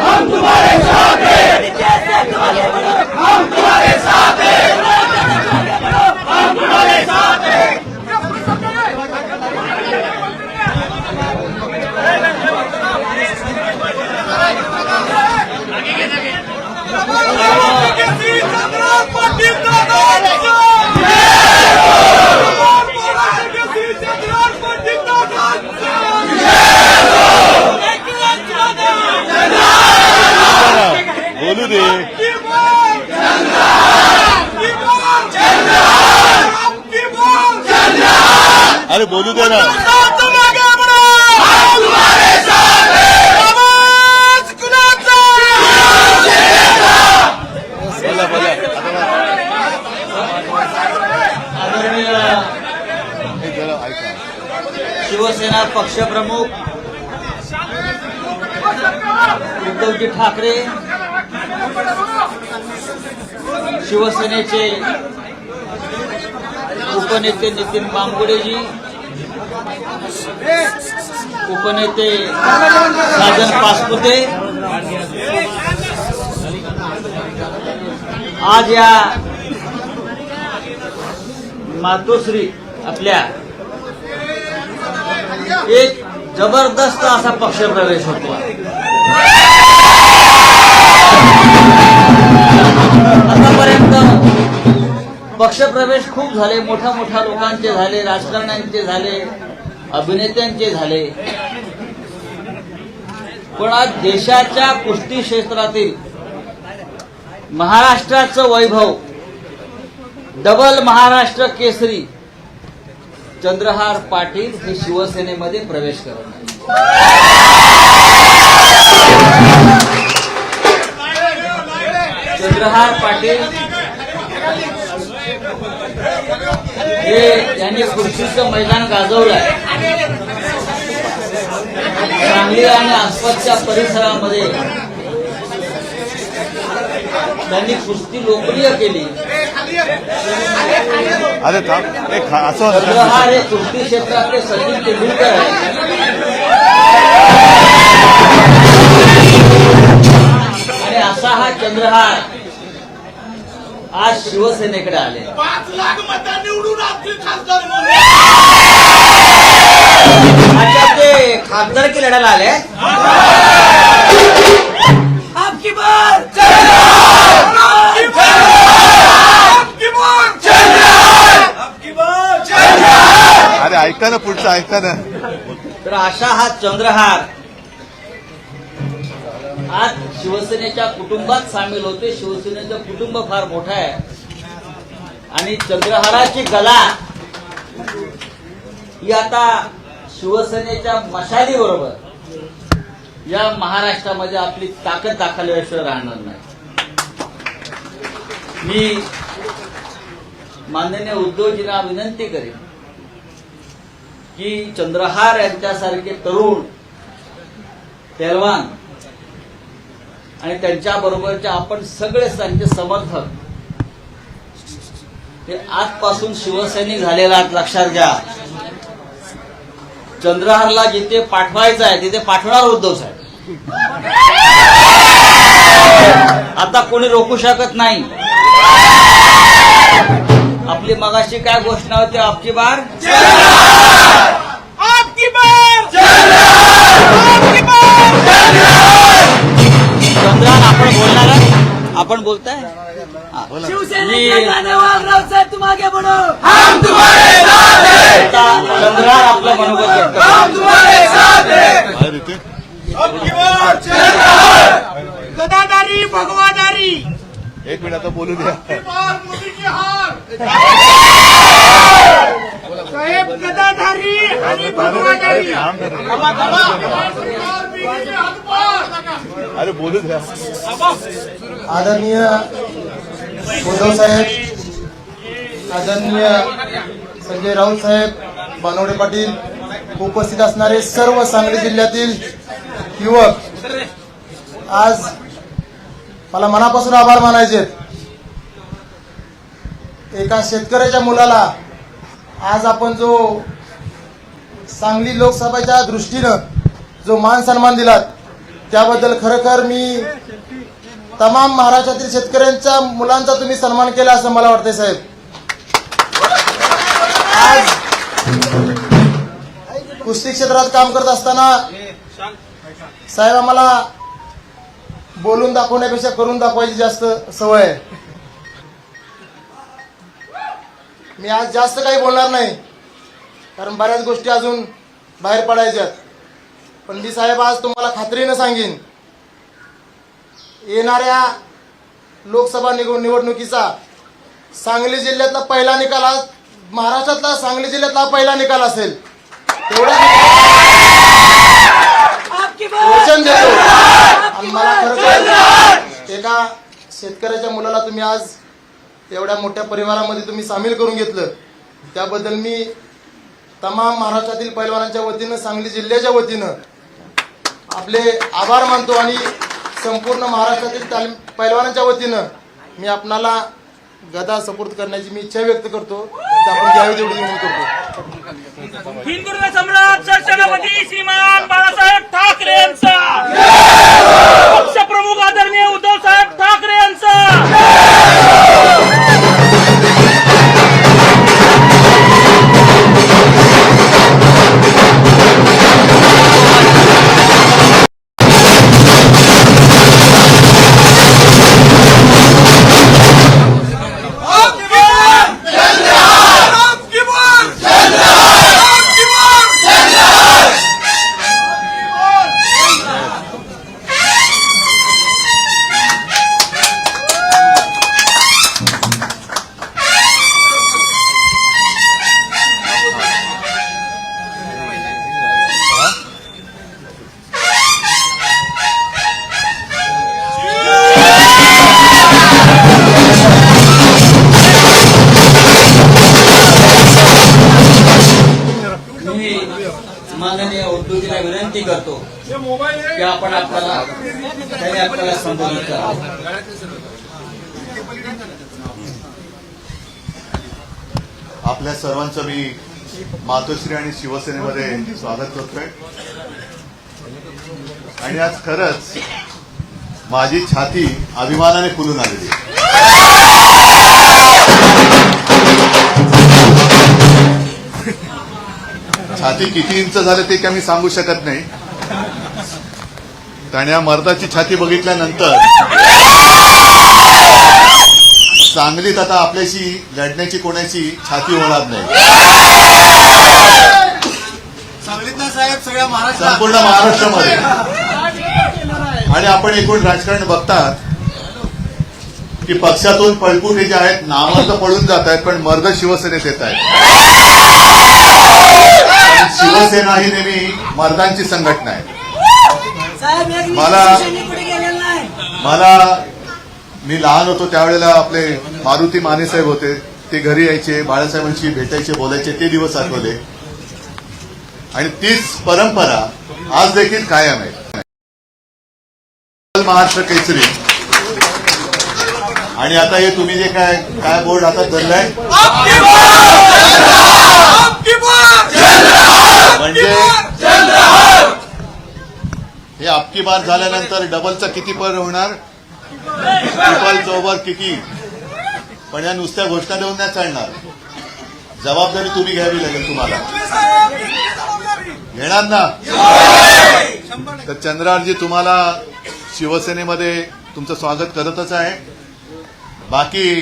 हम तुम्हारे साथ बोलू दे अरे बोलू दे ना बोला बोला आदरणीय हे जरा ऐका शिवसेना पक्षप्रमुख उद्धवजी ठाकरे शिवसेनेचे उपनेते नितीन बांबुडेजी उपनेते राजन पासपुते. आज या मातोश्री आपल्या एक जबरदस्त असा पक्षप्रवेश होतो. आतापर्यंत पक्षप्रवेश खूप झाले मोठ्या मोठ्या लोकांचे झाले राजकारण्यांचे झाले अभिनेत्यांचे झाले. पण आज देशाच्या कुस्ती क्षेत्रातील महाराष्ट्राचं वैभव डबल महाराष्ट्र केसरी चंद्रहार पाटील हे शिवसेनेमध्ये प्रवेश करत चंद्रहार पाटील हे यांनी खुर्शीचं मैदान गाजवलंय सांगली आणि आसपासच्या परिसरामध्ये त्यांनी कुस्ती लोकप्रिय केली. अरे थांब खा- असं चंद्रहार हे कुस्ती क्षेत्रातले सचिन तेंडुलकर आहेत आणि असा हा चंद्रहार आज शिवसेनेकडे आले. पाच लाख मतं निवडून आपली खासदार म्हणून. अच्छा ते खासदारकी लढायला आले? बार ना पुढचं ऐका ना तर अशा हा चंद्रहार. आज शिवसेनेच्या कुटुंबात सामील होते शिवसेनेचं कुटुंब फार मोठं आहे. आणि चंद्रहाराची कला ही आता शिवसेनेच्या मशाली बरोबर या महाराष्ट्रामध्ये आपली ताकद दाखवल्याशिवाय राहणार नाही. मी माननीय उद्धवजींना विनंती करेन की चंद्रहार यांच्यासारखे तरुण पहलवान आणि त्यांच्याबरोबरचे आपण सगळे त्यांचे समर्थक. ते आजपासून शिवसैनिक झालेला आहेत, लक्षात घ्या. चंद्रहारला जिथे पाठवायचं आहे तिथे पाठवणार उद्धव साहेब. आता कोणी रोखू शकत नाही. आपली मगाशी काय घोषणा होती? आपकी बार? आपकी बार! आपकी बार! चंद्रहार आपण बोलणार आहे? आपण बोलताय? हा. हैं! चंद्रहार आपलं मनोगत व्यक्त हैं! गदादारी भगवादारी एक मिनिट आता बोलू द्या. साहेब गदाधारी आणि हातपार. अरे बोलू द्या आदरणीय उद्धव साहेब आदरणीय संजय राऊत साहेब बानवडे पाटील उपस्थित असणारे सर्व सांगली जिल्ह्यातील युवक आज मला मनापासून आभार मानायचे आहेत. एका शेतकऱ्याच्या मुलाला आज आपण जो सांगली लोकसभेच्या दृष्टीनं जो मान सन्मान दिलात त्याबद्दल खरोखर मी तमाम महाराष्ट्रातील शेतकऱ्यांच्या मुलांचा तुम्ही सन्मान केला असं मला वाटतंय साहेब. आज कुस्ती क्षेत्रात काम करत असताना साहेब आम्हाला बोलून दाखवण्यापेक्षा करून दाखवायची जास्त सवय आहे. मी आज जास्त काही बोलणार नाही. कारण बऱ्याच गोष्टी अजून बाहेर पडायच्यात. पण मी साहेब आज तुम्हाला खात्रीनं सांगेन. येणाऱ्या लोकसभा निवड निवडणुकीचा सांगली जिल्ह्यातला पहिला निकाल हा महाराष्ट्रातला सांगली जिल्ह्यातला पहिला निकाल असेल. तेवढं वचन देतो. आणि मला खरोखर एका शेतकऱ्याच्या मुलाला तुम्ही आज एवढ्या मोठ्या परिवारामध्ये तुम्ही सामील करून घेतलं. त्याबद्दल मी तमाम महाराष्ट्रातील पैलवानांच्या वतीनं सांगली जिल्ह्याच्या वतीनं आपले आभार मानतो आणि संपूर्ण महाराष्ट्रातील तालीम पैलवानांच्या वतीनं मी आपणाला गदा सपोर्ट करण्याची मी इच्छा व्यक्त करतो. आपण घ्यावी तेवढी विनंती करतो. हिंदुत्व सम्राट सरसेनापती श्रीमान बाळासाहेब ठाकरे यांचा विनंती करतो की आपण आपल्याला त्यांनी आपल्याला संबोधित करावं आपल्या सर्वांचं मी मातोश्री आणि शिवसेनेमध्ये स्वागत करतोय. आणि आज खरंच माझी छाती अभिमानाने फुलून आलेली आहे. छाती किती इंच झाले ते काय मी सांगू शकत नाही. कारण या मर्दाची छाती बघितल्यानंतर सांगलीत आता आपल्याशी लढण्याची कोणाची छाती होणार नाही. सांगलीतनं साहेब सगळ्या महाराष्ट्रात. संपूर्ण महाराष्ट्रामध्ये. आणि आपण एकूण राजकारण बघतात की पक्षातून पळपुटे जे आहेत नामर्द पळून जात आहेत पण मर्द शिवसेनेत येत आहेत. शिवसेना ही नेहमी मर्दांची संघटना आहे. मला मला मी लहान होतो त्यावेळेला आपले मारुती माने साहेब होते. ते घरी यायचे बाळासाहेबांशी भेटायचे बोलायचे ते दिवस आठवले. आणि तीच परंपरा आज देखील कायम आहे. महाराष्ट्र केसरी. आणि आता हे तुम्ही जे काय काय बोर्ड हातात धरलाय म्हणजे हे बार झाल्यानंतर डबलचा किती पर होणार? ट्रिपल चौबर किती? पण या नुसत्या घोषणा देऊन नाही चालणार. जबाबदारी तुम्ही घ्यावी लागेल तुम्हाला. घेणार ना? तर चंद्रारजी तुम्हाला शिवसेनेमध्ये तुमचं स्वागत करतच आहे. बाकी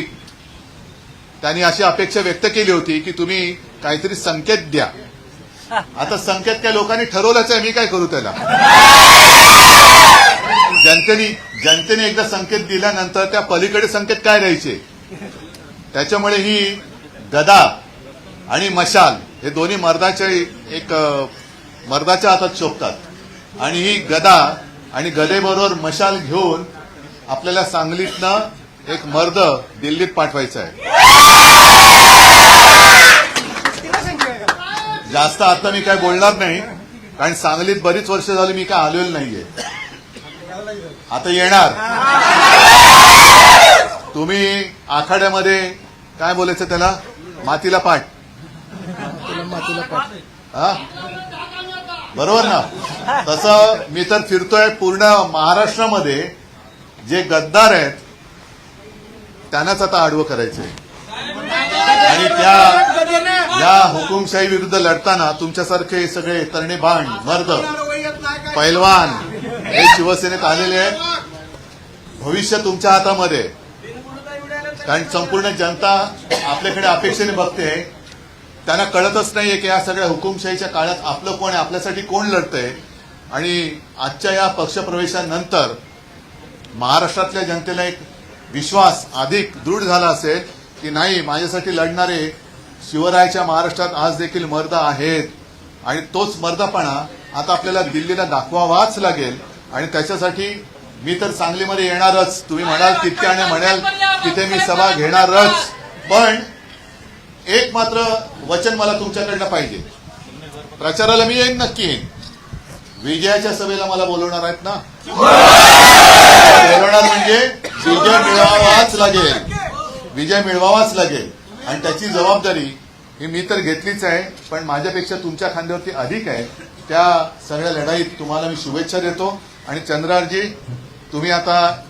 त्यांनी अशी अपेक्षा व्यक्त केली होती की तुम्ही काहीतरी संकेत द्या. आता संकेत काय लोकांनी ठरवलंच आहे मी काय करू त्याला? जनतेने जनतेने एकदा संकेत दिल्यानंतर त्या पलीकडे संकेत काय द्यायचे त्याच्यामुळे ही गदा आणि मशाल हे दोन्ही मर्दाच्या एक मर्दाच्या हातात शोभतात. आणि ही गदा आणि गदेबरोबर मशाल घेऊन आपल्याला सांगलीतनं एक मर्द दिल्लीत पाठवायचा आहे. जास्त आता मी काय बोलणार नाही कारण सांगलीत बरीच वर्ष झाली मी काय आलेलो नाहीये. आता येणार. तुम्ही आखाड्यामध्ये काय बोलायचं त्याला? मातीला पाठ. हा? बरोबर ना? तसं मी तर फिरतोय पूर्ण महाराष्ट्रामध्ये. जे गद्दार आहेत त्यांनाच आता आडवं करायचंय. आणि त्या या हुकुमशाही विरुद्ध लढताना तुमच्यासारखे सगळे तरणे भांड मर्द पैलवान हे शिवसेनेत आलेले आहेत. भविष्य तुमच्या हातामध्ये. कारण संपूर्ण जनता आपल्याकडे अपेक्षेने बघते. त्यांना कळतच नाहीये की या सगळ्या हुकुमशाहीच्या काळात आपलं कोण आहे आपल्यासाठी कोण लढतंय. आणि आजच्या या पक्षप्रवेशानंतर महाराष्ट्रातल्या जनतेला एक विश्वास अधिक दृढ झाला असेल की नाही माझ्यासाठी लढणारे शिवरायाच्या महाराष्ट्रात आज देखील मर्द आहेत. आणि तोच मर्दपणा आता आपल्याला दिल्लीला दाखवावाच लागेल. आणि त्याच्यासाठी मी तर सांगलीमध्ये येणारच. तुम्ही म्हणाल तितके आणि म्हणाल तिथे मी सभा घेणारच. पण एक मात्र वचन मला तुमच्याकडनं पाहिजे. प्रचाराला मी येईन नक्की येईन. विजयाच्या सभेला मला बोलवणार आहेत ना? बोलवणार म्हणजे विजय मिळवावाच लागेल. विजय मिळवावाच लागेल. आणि त्याची जबाबदारी ही मी तर घेतलीच आहे पण माझ्यापेक्षा तुमच्या खांद्यावरती अधिक आहे. त्या सगळ्या लढाईत तुम्हाला मी शुभेच्छा देतो. आणि चंद्रारजी तुम्ही आता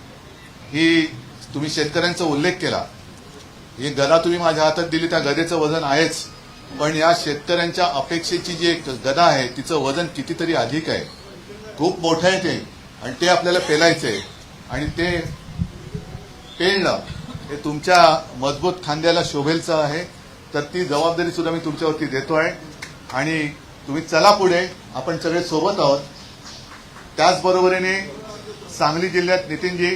ही तुम्ही शेतकऱ्यांचा उल्लेख केला. ही गदा तुम्ही माझ्या हातात दिली त्या गदेचं वजन आहेच. पण या शेतकऱ्यांच्या अपेक्षेची जी एक गदा आहे तिचं वजन कितीतरी अधिक आहे. खूप मोठं आहे ते. आणि ते आपल्याला पेलायचं आहे आणि ते पेलणं हे तुमच्या मजबूत खांद्याला शोभेलचं आहे. तर ती जबाबदारी सुद्धा मी तुमच्यावरती देतो आहे. आणि तुम्ही चला पुढे. आपण सगळे सोबत आहोत. त्याचबरोबरीने सांगली जिल्ह्यात नितीनजी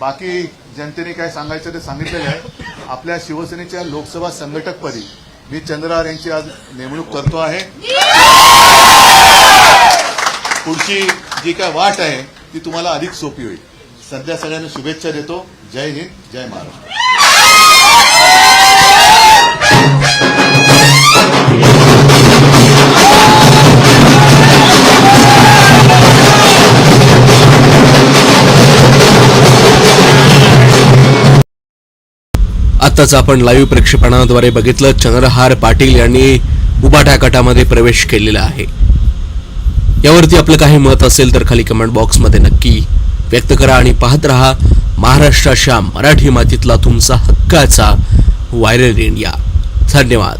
बाकी जनतेने काय सांगायचं ते सांगितलेलं आहे. आपल्या शिवसेनेच्या लोकसभा संघटकपदी मी चंद्रहार यांची आज नेमणूक करतो आहे. पुढची जी काय वाट आहे ती तुम्हाला अधिक सोपी होईल. सध्या सगळ्यांना शुभेच्छा देतो. जय हिंद जय महाराष्ट्र. आताच आपण लाईव्ह प्रक्षेपणाद्वारे बघितलं चंद्रहार पाटील यांनी उबाट्या गटामध्ये प्रवेश केलेला आहे. यावरती आपलं काही मत असेल तर खाली कमेंट बॉक्समध्ये नक्की व्यक्त करा आणि पाहत रहा महाराष्ट्राच्या मराठी मातीतला तुमचा हक्काचा व्हायरल इंडिया धन्यवाद.